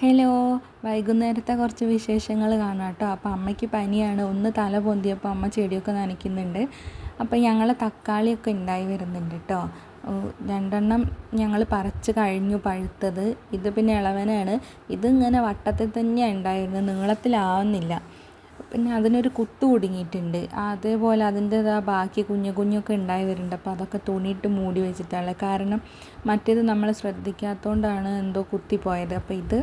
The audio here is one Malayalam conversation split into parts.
ഹലോ വൈകുന്നേരത്തെ കുറച്ച് വിശേഷങ്ങൾ കാണാം കേട്ടോ. അപ്പോൾ അമ്മയ്ക്ക് പനിയാണ്. ഒന്ന് തല പൊന്തിയപ്പോൾ അമ്മ ചെടിയൊക്കെ നനയ്ക്കുന്നുണ്ട്. അപ്പോൾ ഞങ്ങൾ തക്കാളിയൊക്കെ ഉണ്ടായി വരുന്നുണ്ട് കേട്ടോ. രണ്ടെണ്ണം ഞങ്ങൾ പറിച്ച് കഴിഞ്ഞു പഴുത്തത്. ഇത് പിന്നെ ഇളവനാണ്. ഇതിങ്ങനെ വട്ടത്തിൽ തന്നെയാണ് ഉണ്ടായിരുന്നത്. നീളത്തിലാവുന്നില്ല. പിന്നെ അതിനൊരു കുത്ത് കുടുങ്ങിയിട്ടുണ്ട്. അതേപോലെ അതിന്റെ ബാക്കി കുഞ്ഞു കുഞ്ഞൊക്കെ ഉണ്ടായി വരുന്നുണ്ട്. അപ്പോൾ അതൊക്കെ തുണിയിട്ട് മൂടി വെച്ചിട്ടാണ്. കാരണം മറ്റേത് നമ്മൾ ശ്രദ്ധിക്കാത്തതുകൊണ്ടാണ് എന്തോ കുത്തിപ്പോയത്. അപ്പോൾ ഇത്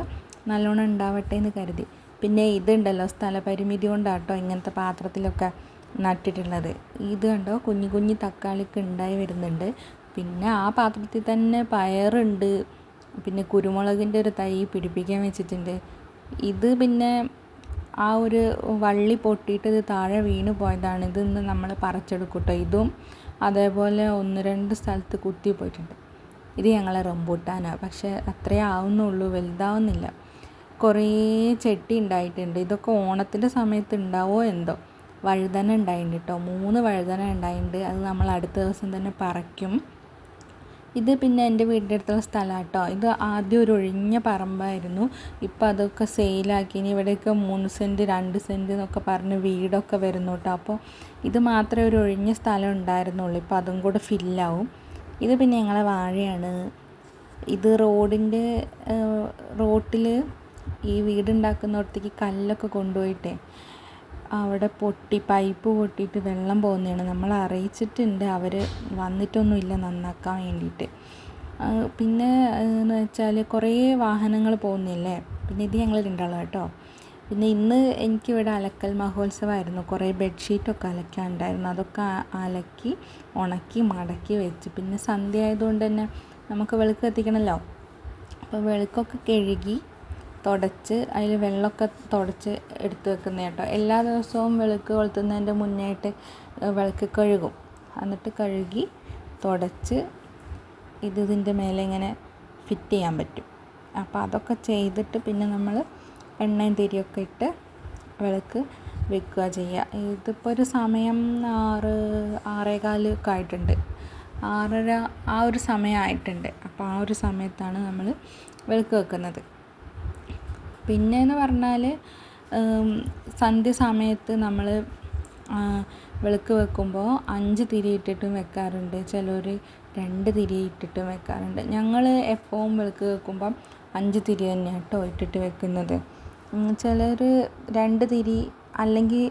നല്ലോണം ഉണ്ടാവട്ടെ എന്ന് കരുതി. പിന്നെ ഇതുണ്ടല്ലോ സ്ഥലപരിമിതി കൊണ്ടാട്ടോ ഇങ്ങനത്തെ പാത്രത്തിലൊക്കെ നട്ടിട്ടുള്ളത്. ഇത് കണ്ടോ? കുഞ്ഞു കുഞ്ഞു തക്കാളിക്ക് ഉണ്ടായി വരുന്നുണ്ട്. പിന്നെ ആ പാത്രത്തിൽ തന്നെ പയറുണ്ട്. പിന്നെ കുരുമുളകിന്റെ ഒരു തൈ പിടിപ്പിക്കാൻ വെച്ചിട്ടുണ്ട്. ഇത് പിന്നെ ആ ഒരു വള്ളി പൊട്ടിയിട്ട് ഇത് താഴെ വീണ് പോയതാണ്. ഇതൊന്ന് നമ്മൾ പറിച്ചെടുക്കൂട്ടോ ഇതും അതേപോലെ ഒന്ന് രണ്ട് സ്ഥലത്ത് കുത്തി പോയിട്ടുണ്ട്. ഇത് ഞങ്ങളെ റംബൂട്ടാനാണ് പക്ഷേ അത്രേ ആവുന്നുള്ളൂ. വലുതാവുന്നില്ല. കുറേ ചെട്ടി ഉണ്ടായിട്ടുണ്ട്. ഇതൊക്കെ ഓണത്തിന്റെ സമയത്ത് ഉണ്ടാവോ എന്തോ? വഴുതന ഉണ്ടായിട്ടുണ്ട് മൂന്ന് വഴുതന ഉണ്ടായിട്ടുണ്ട് അത് നമ്മൾ അടുത്ത ദിവസം തന്നെ പറിക്കും. ഇത് പിന്നെ എന്റെ വീടിന്റെ അടുത്തുള്ള സ്ഥലമാണ് കേട്ടോ ഇത് ആദ്യം ഒരു ഒഴിഞ്ഞ പറമ്പായിരുന്നു. ഇപ്പോൾ അതൊക്കെ സെയിലാക്കി. ഇനി ഇവിടെയൊക്കെ മൂന്ന് സെന്റ് രണ്ട് സെന്റ് എന്നൊക്കെ പറഞ്ഞ് വീടൊക്കെ വരുന്നു കേട്ടോ അപ്പോൾ ഇത് മാത്രമേ ഒരു ഒഴിഞ്ഞ സ്ഥലം ഉണ്ടായിരുന്നുള്ളൂ. ഇപ്പോൾ അതും കൂടെ ഫില്ലാവും. ഇത് പിന്നെ ഞങ്ങളെ വാഴയാണ്. ഇത് റോഡിന്റെ റോട്ടിൽ ഈ വീടുണ്ടാക്കുന്നിടത്തേക്ക് കല്ലൊക്കെ കൊണ്ടുപോയിട്ടേ. അവിടെ പൊട്ടി പൈപ്പ് പൊട്ടിയിട്ട് വെള്ളം പോകുന്നതാണ്. നമ്മൾ അറിയിച്ചിട്ടുണ്ട് അവർ വന്നിട്ടൊന്നുമില്ല നന്നാക്കാൻ വേണ്ടിയിട്ട്. പിന്നെ എന്ന് വെച്ചാൽ കുറേ വാഹനങ്ങൾ പോകുന്നില്ലേ? പിന്നെ ഇത് ഞങ്ങൾ രണ്ടാളും കേട്ടോ. പിന്നെ ഇന്ന് എനിക്കിവിടെ അലക്കൽ മഹോത്സവമായിരുന്നു. കുറേ ബെഡ്ഷീറ്റൊക്കെ അലക്കാനുണ്ടായിരുന്നു. അതൊക്കെ അലക്കി ഉണക്കി മടക്കി വെച്ച്. പിന്നെ സന്ധ്യ ആയതുകൊണ്ട് തന്നെ നമുക്ക് വെളുക്ക് അപ്പോൾ വെളുക്കൊക്കെ കഴുകി തുടച്ച് അതിൽ വെള്ളമൊക്കെ തുടച്ച് എടുത്ത് വെക്കുന്ന കേട്ടോ. എല്ലാ ദിവസവും വിളക്ക് കൊളുത്തുന്നതിന്റെ മുന്നേയായിട്ട് വിളക്ക് കഴുകും. എന്നിട്ട് കഴുകി തുടച്ച് ഇത് ഇതിന്റെ മേലെ ഇങ്ങനെ ഫിറ്റ് ചെയ്യാൻ പറ്റും. അപ്പോൾ അതൊക്കെ ചെയ്തിട്ട് പിന്നെ നമ്മൾ എണ്ണയും തിരിയൊക്കെ ഇട്ട് വിളക്ക് വെക്കുക ചെയ്യുക. ഇതിപ്പോൾ ഒരു സമയം ആറ് ആറേകാൽ ഒക്കെ ആയിട്ടുണ്ട്. ആറര ആ ഒരു സമയമായിട്ടുണ്ട് അപ്പോൾ ആ ഒരു സമയത്താണ് നമ്മൾ വിളക്ക് വെക്കുന്നത്. പിന്നെയെന്ന് പറഞ്ഞാൽ സന്ധ്യ സമയത്ത് നമ്മൾ വിളക്ക് വെക്കുമ്പോൾ അഞ്ച് തിരി ഇട്ടിട്ടും വെക്കാറുണ്ട്. ചിലർ രണ്ട് തിരി ഇട്ടിട്ടും വെക്കാറുണ്ട്. ഞങ്ങൾ എപ്പോഴും വിളക്ക് വെക്കുമ്പം അഞ്ച് തിരി തന്നെയാണ് കേട്ടോ ഇട്ടിട്ട് വെക്കുന്നത്. ചിലർ രണ്ട് തിരി അല്ലെങ്കിൽ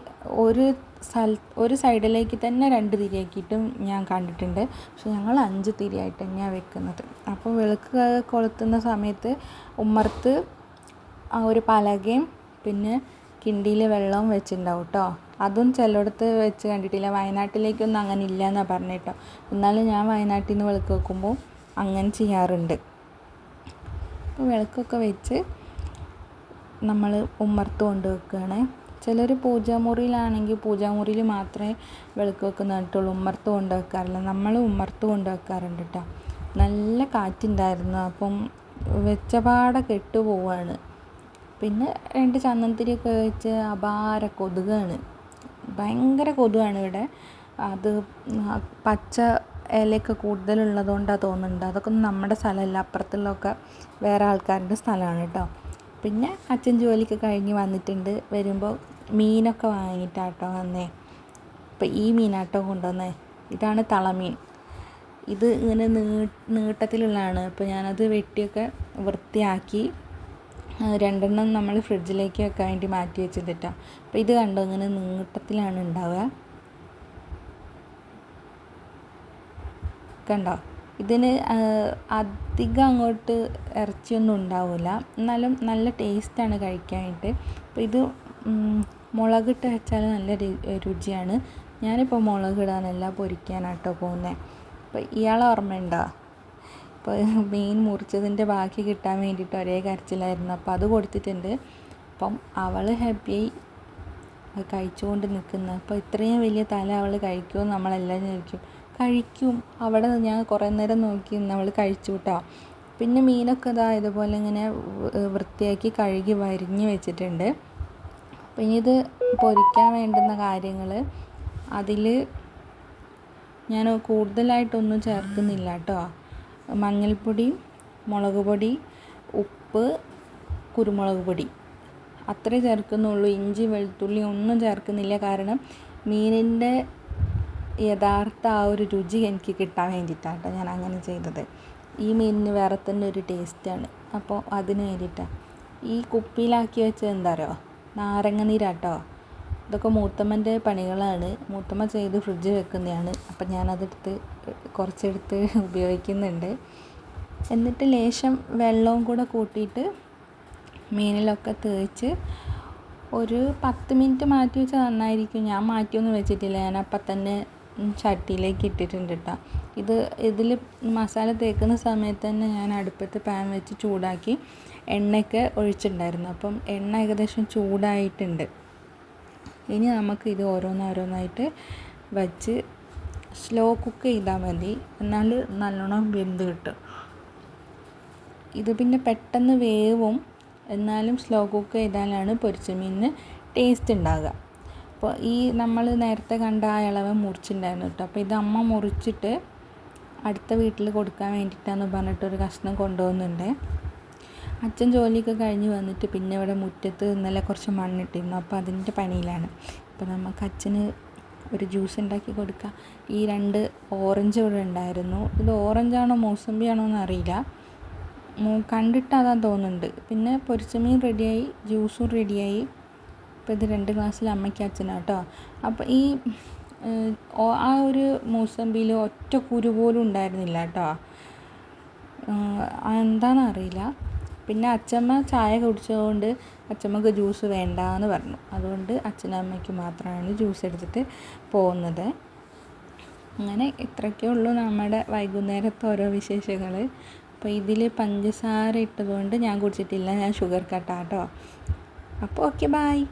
ഒരു സ്ഥല ഒരു സൈഡിലേക്ക് തന്നെ രണ്ട് തിരിയാക്കിയിട്ടും ഞാൻ കണ്ടിട്ടുണ്ട്. പക്ഷെ ഞങ്ങൾ അഞ്ച് തിരിയായിട്ട് തന്നെയാണ് വെക്കുന്നത്. അപ്പോൾ വിളക്ക് കൊളുത്തുന്ന സമയത്ത് ഉമ്മർത്ത് ആ ഒരു പലകയും പിന്നെ കിണ്ടിയിൽ വെള്ളവും വെച്ചിട്ടുണ്ടാവും കേട്ടോ അതും ചിലയിടത്ത് വെച്ച് കണ്ടിട്ടില്ല. വയനാട്ടിലേക്കൊന്നും അങ്ങനെ ഇല്ല എന്നാണ് പറഞ്ഞത് കേട്ടോ എന്നാലും ഞാൻ വയനാട്ടിൽ നിന്ന് വിളക്ക് വെക്കുമ്പോൾ അങ്ങനെ ചെയ്യാറുണ്ട്. അപ്പോൾ വിളക്കൊക്കെ വെച്ച് നമ്മൾ ഉമ്മർത്ത് കൊണ്ട് വെക്കുകയാണ് ചിലർ പൂജാമുറിയിലാണെങ്കിൽ പൂജാമുറിയിൽ മാത്രമേ വിളക്ക് വെക്കുന്നുള്ളൂ ഉമ്മർത്ത് കൊണ്ട് വെക്കാറില്ല. നമ്മൾ ഉമ്മർത്ത് കൊണ്ട് വെക്കാറുണ്ട് കേട്ടോ നല്ല കാറ്റുണ്ടായിരുന്നു. അപ്പം വെച്ചപാടെ കെട്ടു പോവാണ് പിന്നെ രണ്ട് ചന്ദനത്തിരിയൊക്കെ വെച്ച് അപാര കൊതുകാണ്. ഭയങ്കര കൊതുകാണ് ഇവിടെ. അത് പച്ച ഇലയൊക്കെ കൂടുതലുള്ളതുകൊണ്ടാണ് തോന്നുന്നുണ്ട്. അതൊക്കെ നമ്മുടെ സ്ഥലമല്ല അപ്പുറത്തുള്ളതൊക്കെ വേറെ ആൾക്കാരുടെ സ്ഥലമാണ് കേട്ടോ. പിന്നെ അച്ഛൻ ജോലിക്ക് കഴിഞ്ഞ് വന്നിട്ടുണ്ട്. വരുമ്പോൾ മീനൊക്കെ വാങ്ങിയിട്ടാട്ടോ വന്നേ. ഇപ്പം ഈ മീനാട്ടോ കൊണ്ടുവന്നേ. ഇതാണ് തളമീൻ. ഇത് ഇങ്ങനെ നീ നീട്ടത്തിലുള്ളതാണ്. അപ്പോൾ ഞാനത് വെട്ടിയൊക്കെ വൃത്തിയാക്കി രണ്ടെണ്ണം നമ്മൾ ഫ്രിഡ്ജിലേക്ക് വെക്കാൻ വേണ്ടി മാറ്റി വെച്ചിട്ടാണ് അപ്പോൾ ഇത് കണ്ടോ ഇങ്ങനെ നീട്ടത്തിലാണ് ഉണ്ടാവുക. കണ്ടോ? ഇതിന് അധികം അങ്ങോട്ട് ഇറച്ചിയൊന്നും ഉണ്ടാവില്ല എന്നാലും നല്ല ടേസ്റ്റാണ് കഴിക്കാനായിട്ട്. അപ്പോൾ ഇത് മുളകിട്ട് വെച്ചാൽ നല്ല രുചിയാണ്. ഞാനിപ്പോൾ മുളക് ഇടാനല്ല പൊരിക്കാനാട്ടോ പോകുന്നത് അപ്പോൾ ഇയാളെ ഓർമ്മയുണ്ടോ? അപ്പോൾ മീൻ മുറിച്ചതിന്റെ ബാക്കി കിട്ടാൻ വേണ്ടിയിട്ട് ഒരേ കരച്ചിലായിരുന്നു. അപ്പോൾ അത് കൊടുത്തിട്ടുണ്ട്. അപ്പം അവൾ ഹാപ്പിയായി കഴിച്ചുകൊണ്ട് നിൽക്കുന്നത് അപ്പോൾ ഇത്രയും വലിയ തല അവൾ കഴിക്കുമോ നമ്മളെല്ലാം ചോദിക്കും. കഴിക്കും. അവിടെ ഞാൻ കുറേ നേരം നോക്കി അവൾ കഴിച്ചു കേട്ടോ. പിന്നെ മീനൊക്കെ ഇതാ ഇതുപോലെ ഇങ്ങനെ വൃത്തിയാക്കി കഴുകി വരിഞ്ഞ് വെച്ചിട്ടുണ്ട്. പിന്നെ ഇത് പൊരിക്കാൻ വേണ്ടുന്ന കാര്യങ്ങൾ അതിൽ ഞാൻ കൂടുതലായിട്ടൊന്നും ചേർക്കുന്നില്ല കേട്ടോ. മഞ്ഞൾപ്പൊടി മുളക് പൊടി ഉപ്പ് കുരുമുളക് പൊടി. അത്രേ ചേർക്കുന്നുള്ളൂ. ഇഞ്ചി വെളുത്തുള്ളി ഒന്നും ചേർക്കുന്നില്ല. കാരണം മീനിന്റെ യഥാർത്ഥ ആ ഒരു രുചി എനിക്ക് കിട്ടാൻ വേണ്ടിയിട്ടാണ് ഞാൻ അങ്ങനെ ചെയ്തത്. ഈ മീനിന് വേറെ തന്നെ ഒരു ടേസ്റ്റാണ് അപ്പോൾ അതിന് വേണ്ടിയിട്ടാണ് ഈ കുപ്പിയിലാക്കി വെച്ചത് എന്താ അറിയോ? നാരങ്ങ നീരാട്ടോ. ഇതൊക്കെ മൂത്തമ്മന്റെ പണികളാണ്. മൂത്തമ്മ ചെയ്ത് ഫ്രിഡ്ജിൽ വെക്കുന്നതാണ്. അപ്പം ഞാനതെടുത്ത് കുറച്ചെടുത്ത് ഉപയോഗിക്കുന്നുണ്ട്. എന്നിട്ട് ലേശം വെള്ളവും കൂടെ കൂട്ടിയിട്ട് മീനിലൊക്കെ തേച്ച് ഒരു പത്ത് മിനിറ്റ് മാറ്റി വെച്ചാൽ നന്നായിരിക്കും. ഞാൻ മാറ്റിയൊന്നും വെച്ചിട്ടില്ല. ഞാൻ അപ്പം തന്നെ ചട്ടിയിലേക്ക് ഇട്ടിട്ടുണ്ട് കേട്ടോ. ഇത് ഇതിൽ മസാല തേക്കുന്ന സമയത്ത് തന്നെ ഞാൻ അടുപ്പത്ത് പാൻ വെച്ച് ചൂടാക്കി എണ്ണയൊക്കെ ഒഴിച്ചിട്ടുണ്ടായിരുന്നു. അപ്പം എണ്ണ ഏകദേശം ചൂടായിട്ടുണ്ട്. ഇനി നമുക്ക് ഇത് ഓരോന്നോരോന്നായിട്ട് വച്ച് സ്ലോ കുക്ക് ചെയ്താൽ മതി. എന്നാൽ നല്ലോണം വെന്ത് കിട്ടും. ഇത് പിന്നെ പെട്ടെന്ന് വേവും. എന്നാലും സ്ലോ കുക്ക് ചെയ്താലാണ് പൊരിച്ച മീനിന് ടേസ്റ്റ് ഉണ്ടാകുക അപ്പോൾ ഈ നമ്മൾ നേരത്തെ കണ്ട ആ ഇളവ് മുറിച്ചിട്ടുണ്ടായിരുന്നു കേട്ടോ അപ്പോൾ ഇത് അമ്മ മുറിച്ചിട്ട് അടുത്ത വീട്ടിൽ കൊടുക്കാൻ വേണ്ടിയിട്ടാന്ന് പറഞ്ഞിട്ട് ഒരു കഷ്ണം കൊണ്ടുപോകുന്നുണ്ട് അച്ഛൻ ജോലിയൊക്കെ കഴിഞ്ഞ് വന്നിട്ട് പിന്നെ ഇവിടെ മുറ്റത്ത് ഇന്നലെ കുറച്ച് മണ്ണിട്ടിരുന്നു. അപ്പോൾ അതിന്റെ പണിയിലാണ്. അപ്പോൾ നമുക്ക് അച്ഛന് ഒരു ജ്യൂസ് ഉണ്ടാക്കി കൊടുക്കുക ഈ രണ്ട് ഓറഞ്ച് ഇവിടെ ഉണ്ടായിരുന്നു. ഇത് ഓറഞ്ചാണോ മൂസമ്പിയാണോ എന്ന് അറിയില്ല. കണ്ടിട്ട് അതാ തോന്നുന്നുണ്ട്. പിന്നെ പൊരിച്ചമീൻ റെഡിയായി ജ്യൂസും റെഡിയായി അപ്പോൾ ഇത് രണ്ട് ഗ്ലാസ്സിൽ അമ്മയ്ക്ക് അച്ഛനാണ് കേട്ടോ അപ്പോൾ ഈ ആ ഒരു മൂസമ്പിയിൽ ഒറ്റ കുരു പോലും ഉണ്ടായിരുന്നില്ല കേട്ടോ എന്താണെന്ന് അറിയില്ല. പിന്നെ അച്ചമ്മ ചായ കുടിച്ചതുകൊണ്ട് അച്ചമ്മക്ക് ജ്യൂസ് വേണ്ട എന്ന് പറഞ്ഞു. അതുകൊണ്ട് അച്ഛനമ്മയ്ക്ക് മാത്രമാണ് ജ്യൂസ് എടുത്തിട്ട് പോകുന്നത്. അങ്ങനെ ഇത്രയൊക്കെ ഉള്ളൂ നമ്മുടെ വൈകുന്നേരത്തെ ഓരോ വിശേഷങ്ങൾ അപ്പോൾ ഇതിൽ പഞ്ചസാര ഇട്ടതുകൊണ്ട് ഞാൻ കുടിച്ചിട്ടില്ല. ഞാൻ ഷുഗർ കട്ടാട്ടോ. അപ്പോൾ ഓക്കെ ബായ്